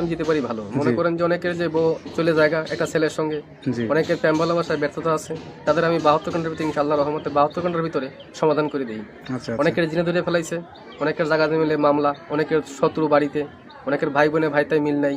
আমি যেতে পারি ভালো। মনে করেন যে অনেকের যে বউ চলে জায়গা একটা ছেলের সঙ্গে অনেকের প্রেম ভালোবাসায় ব্যর্থতা আছে তাদের আমি বাহাত্তর ঘণ্টার ভিতরে ইনশাল্লাহ রহমতে বাহাত্তর ঘণ্টার ভিতরে সমাধান করে দিই। আচ্ছা আচ্ছা। অনেকের জিনে ধরে ফেলাইছে অনেকের জায়গা মিলে মামলা অনেকের শত্রু বাড়িতে অনেকের ভাই বোনে ভাইতে মিল নাই।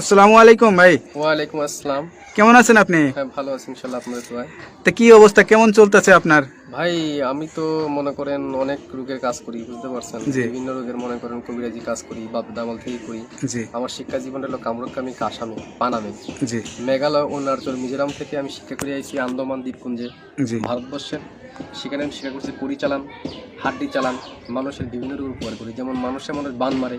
আসসালামু আলাইকুম ভাই। ওয়ালাইকুম আসসালাম। কেমন আছেন আপনি? হ্যাঁ ভালো আছি ইনশাল্লাহ আপনাদের দোয়ায়। তা কি অবস্থা? কেমন চলতেছে আপনার? ভাই আমি তো মনে করেন অনেক রোগের কাজ করি বুঝতে পারছেন? বিভিন্ন রোগের মনে করেন কবিরাজি কাজ করি বাপ দামাল থেকে করি। আমার শিক্ষা জীবন হলো কামরুকামি কাসামে পানামে। মেঘালয় অরুণাচল মিজোরাম থেকে আমি শিক্ষা করে আইছি আন্দামান দ্বীপপুঞ্জে। ভারতবর্ষের সেখানে আমি শিক্ষা করছি কুড়ি চালান হাড্ডি চালান মানুষের বিভিন্ন রোগ উপকার করি। যেমন মানুষের মানুষ বান মারে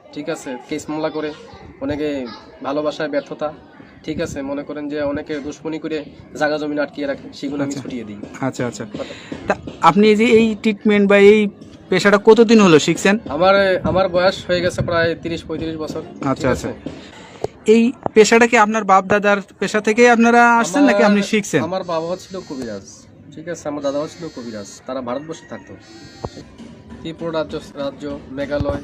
ঠিক আছে কেস মামলা করে অনেকে ভালোবাসায় ব্যর্থতা ঠিক আছে মনে করেন যে অনেকে দুশ্মনী করে জায়গা জমিন আটকিয়ে রাখে সেগুলো আমি ছুটিয়ে দিই। আচ্ছা আচ্ছা। তা আপনি যে এই ট্রিটমেন্ট বা এই পেশাটা কতদিন হলো শিখছেন? আমার আমার বয়স হয়ে গেছে প্রায় তিরিশ পঁয়ত্রিশ বছর আচ্ছা, আচ্ছা। এই পেশাটা কি আপনার বাপ দাদার পেশা থেকে আপনারা আসছেন নাকি আপনি শিখছেন? আমার বাবাও ছিল কবিরাজ ঠিক আছে আমার দাদাও ছিল কবিরাজ তারা ভারতবর্ষে থাকতো। ত্রিপুরা রাজ্য রাজ্য মেঘালয়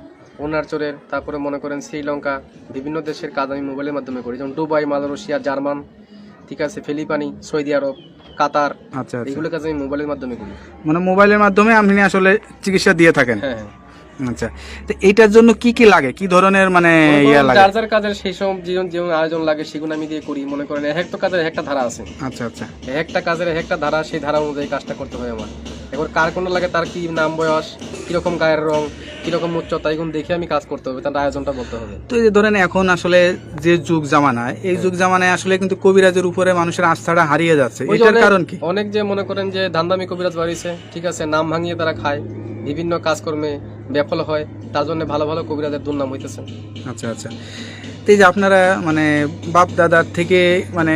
অরুণাচলের তারপরে মনে করেন শ্রীলঙ্কা বিভিন্ন দেশের কাজ আমি মোবাইলের মাধ্যমে করি যেমন দুবাই মালয়েশিয়া জার্মান ঠিক আছে ফিলিপানি সৌদি আরব কাতার আচ্ছা আচ্ছা। এগুলো কাজ আমি মোবাইলের মাধ্যমে করি। মানে মোবাইলের মাধ্যমে আপনি আসলে চিকিৎসা দিয়ে থাকেন? হ্যাঁ হ্যাঁ। আচ্ছা। তো এইটার জন্য কি কি লাগে? কি ধরনের মানে ইয়া লাগে? যার যার কাজের সেই সব জীবন যেমন আয়োজন লাগে সেগুলো আমি দিয়ে করি। মনে করেন এক একটা কাজের একটা ধারা আছে। আচ্ছা আচ্ছা। এক একটা কাজের এক একটা ধারা সেই ধারা অনুযায়ী কাজটা করতে হয় আমার। এবার কার কোন লাগে তার কি নাম বয়স কীরকম গায়ের রং কীরকম উচ্চতা এগুলো দেখে আমি কাজ করতে হবে তার আয়োজনটা বলতে হবে। তো এই যে ধরেন এখন আসলে যে যুগ জামানায় এই যুগ জামানায় আসলে কিন্তু কবিরাজের উপরে মানুষের আস্থাটা হারিয়ে যাচ্ছে। এটার কারণ কি? অনেক যে মনে করেন যে ধান্দামি কবিরাজ বাড়িছে ঠিক আছে নাম ভাঙিয়ে তারা খায় বিভিন্ন কাজকর্মে ব্যাফল হয় তার জন্য ভালো ভালো কবিরাজের দুর্নাম হইতেছে। আচ্ছা আচ্ছা। তো এই যে আপনারা মানে বাপ দাদার থেকে মানে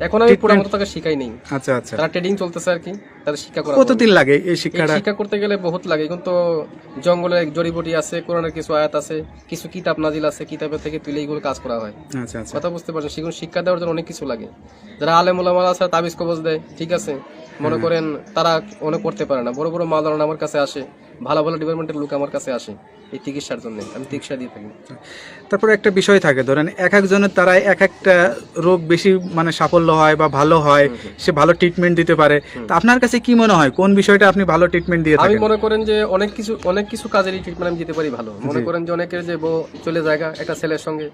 এখন আমি পুরো মতো তাকে শিখাই নেই। আচ্ছা আচ্ছা। তারা ট্রেডিং চলতেছে আর কি তাদের শিক্ষা করা কতদিন লাগে এই শিক্ষাটা? শিক্ষা করতে গেলে বহুত লাগে কিন্তু জঙ্গলে জড়িবটি আছে কোরআনের কিছু আয়াত আছে কিছু কিতাব নাজিল আছে কিতাবের থেকে তুলে এইগুলো কাজ করা হয়। আচ্ছা আচ্ছা। কথা বুঝতে পারছেন সেগুলো শিক্ষা দেওয়ার জন্য অনেক কিছু লাগে। যারা আলেম ওলামারা আছে তাবিজ কবজ দেয় ঠিক আছে? মনে করেন তারা অনেক করতে পারে না। বড় বড় মাদারান আমার কাছে আসে ভালো ভালো ডিপার্টমেন্টের লোক আমার কাছে আসে এই চিকিৎসার জন্য। আমি চিকিৎসা দিয়ে থাকি। তারপরে একটা বিষয় থাকে ধরেন এক একজনের তারা এক একটা রোগ বেশি মানে সাফল্য হয় বা ভালো হয় সে ভালো ট্রিটমেন্ট দিতে পারে। তা আপনার কাছে কি মনে হয়? কোন বিষয়টা আপনি ভালো ট্রিটমেন্ট দিয়ে আমি মনে করেন যে অনেক কিছু অনেক কিছু কাজেরই ট্রিটমেন্ট আমি দিতে পারি ভালো। মনে করেন যে অনেকের যে বউ চলে জায়গা একটা ছেলের সঙ্গে।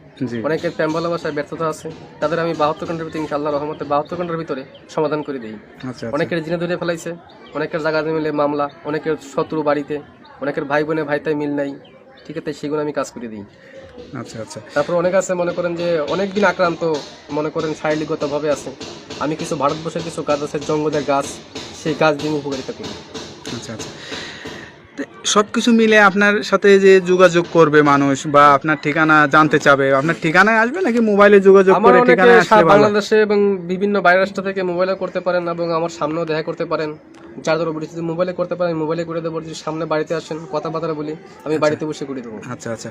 অনেকের প্রেম ভালোবাসায় ব্যর্থতা আছে। তাদের আমি বাহাত্তর ঘণ্টার ভিতরে ইনশাল্লাহ রহমতে বাহাত্তর ঘণ্টার ভিতরে সমাধান করে দিই। আচ্ছা আচ্ছা। অনেকের জিনে ধরে ফেলাইছে অনেকের জায়গা মিলে মামলা অনেকের শত্রু বাড়িতে অনেকের ভাই বোনে ভাইতাই মিল নাই। ঠিক আছে সেগুলো আমি কাজ করে দিই। আচ্ছা আচ্ছা। তারপর অনেক আছে মনে করেন যে অনেক দিন আক্রান্ত মনে করেন শারীরিকগতভাবে আছে। আমি কিছু ভারতবর্ষের কিছু গাছ আছে জঙ্গলের গাছ সেই গাছ দিয়ে উপকারিতা করি। আচ্ছা আচ্ছা। সব কিছু মিলে আপনার সাথে যে যোগাযোগ করবে মানুষ বা আপনার ঠিকানা জানতে চাবে আপনার ঠিকানায় আসবে নাকি মোবাইলে যোগাযোগ করে ভালো? বাংলাদেশে এবং বিভিন্ন বাইরের রাষ্ট্র থেকে মোবাইলে করতে পারেন এবং আমার সামনেও দেখা করতে পারেন। যার ধরো বলি যদি মোবাইলে করতে পারেন মোবাইলে করে দেবো যদি সামনে বাড়িতে আসেন কথাবার্তা বলি আমি বাড়িতে বসে করে দেবো। আচ্ছা আচ্ছা।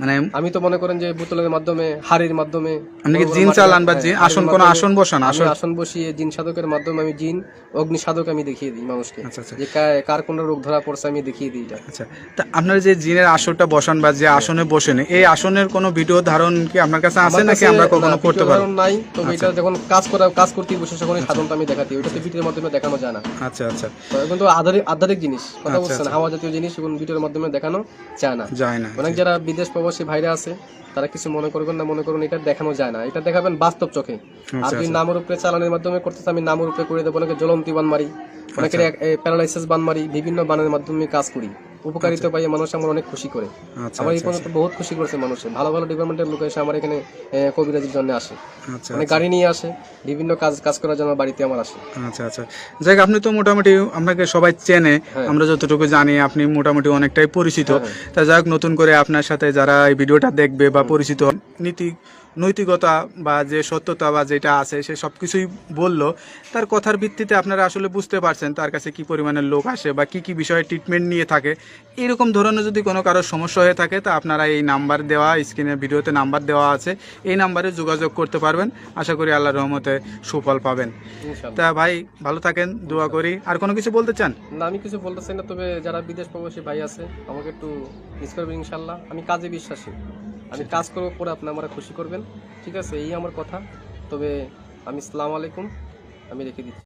মানে আমি তো মনে করেন যে বোতলের মাধ্যমে হাড়ির মাধ্যমে আপনি বড় জিন চালান বা হ্যাঁ, জিন- আসন কোনো আসন বসান? আসন আসন বসিয়ে জিন সাধকের মাধ্যমে আমি জিন অগ্নি সাধক আমি দেখিয়ে দিই মানুষকে। আচ্ছা আচ্ছা। যে কার কোন রোগ ধরা পড়ছে আমি দেখিয়ে দিই এটা। আচ্ছা। তা আপনার যে জিনের আসনটা বসান বা যে আসনে বসেন এই আসনের কোনো ভিডিও ধারণ কি আপনার কাছে আছে নাকি আমরা কখনো করতে পারব? নাই তবে আচ্ছা। এটা যখন কাজ করা কাজ করতে বসে তখন সাধনটা আমি দেখাতি তো ভিডিওর মাধ্যমে দেখানো যায় না। আচ্ছা আচ্ছা। কিন্তু আধারিক জিনিস কথা আচ্ছা, বলছেন আচ্ছা। হাওয়া জাতীয় জিনিস এবং ভিডিওর মাধ্যমে দেখানো যায় না। যায় না অনেক যারা বিদেশ প্রবাসী ভাইরা আছে তারা কিছু মনে করবেন না মনে করুন এটা দেখানো যায় না। এটা দেখাবেন বাস্তব চোখে। আর আচ্ছা যদি আচ্ছা। নামের উপরে চালানের মাধ্যমে করতেছে আমি নামের উপরে করে দেবো অনেকে জ্বলন্তি বান মারি অনেকের প্যারালাইসিস বান মারি বিভিন্ন বানের মাধ্যমে কাজ করি। উপকারিতা পাই মানুষ আমার অনেক খুশি করে। আচ্ছা আমার এই আচ্ছা পর্যন্ত বহুত খুশি করেছে মানুষে। ভালো ভালো ডিপার্টমেন্টের লোক এসে আমার এখানে কবিরাজির জন্য আসে। আচ্ছা মানে গাড়ি নিয়ে আসে বিভিন্ন কাজ কাজ করার জন্য বাড়িতে আমার আসে। আচ্ছা আচ্ছা। যাই হোক, আপনি তো মোটামুটি আপনাকে সবাই চেনে। হ্যাঁ। আমরা যতটুকু জানি আপনি মোটামুটি অনেকটাই পরিচিত। হ্যাঁ, তা যাই নতুন করে আপনার সাথে যারা এই ভিডিওটা দেখবে বা পরিচিত নীতি নৈতিকতা বা যে সত্যতা বা যেটা আছে সে সব কিছুই বলল। তার কথার ভিত্তিতে আপনারা আসলে বুঝতে পারছেন তার কাছে কি পরিমাণের লোক আসে বা কি কি বিষয়ে ট্রিটমেন্ট নিয়ে থাকে। এরকম ধরনের যদি কোনো কারোর সমস্যা হয়ে থাকে তা আপনারা এই নাম্বার দেওয়া স্ক্রিনে ভিডিওতে নাম্বার দেওয়া আছে। এই নাম্বারে যোগাযোগ করতে পারবেন। আশা করি আল্লাহ রহমতে সুফল পাবেন। তা ভাই ভালো থাকেন দোয়া করি। আর কোনো কিছু বলতে চান? না আমি কিছু বলতে চাই না তবে যারা বিদেশ প্রবাসী ভাই আছে আমাকে একটু মিস করবেন ইনশাল্লাহ আমি কাজে বিশ্বাসী। আমি কাজ করব পরে আপনি আমার খুশি করবেন। ঠিক আছে, এই আমার কথা। তবে আমি সালাম আলাইকুম, আমি রেখে দিচ্ছি।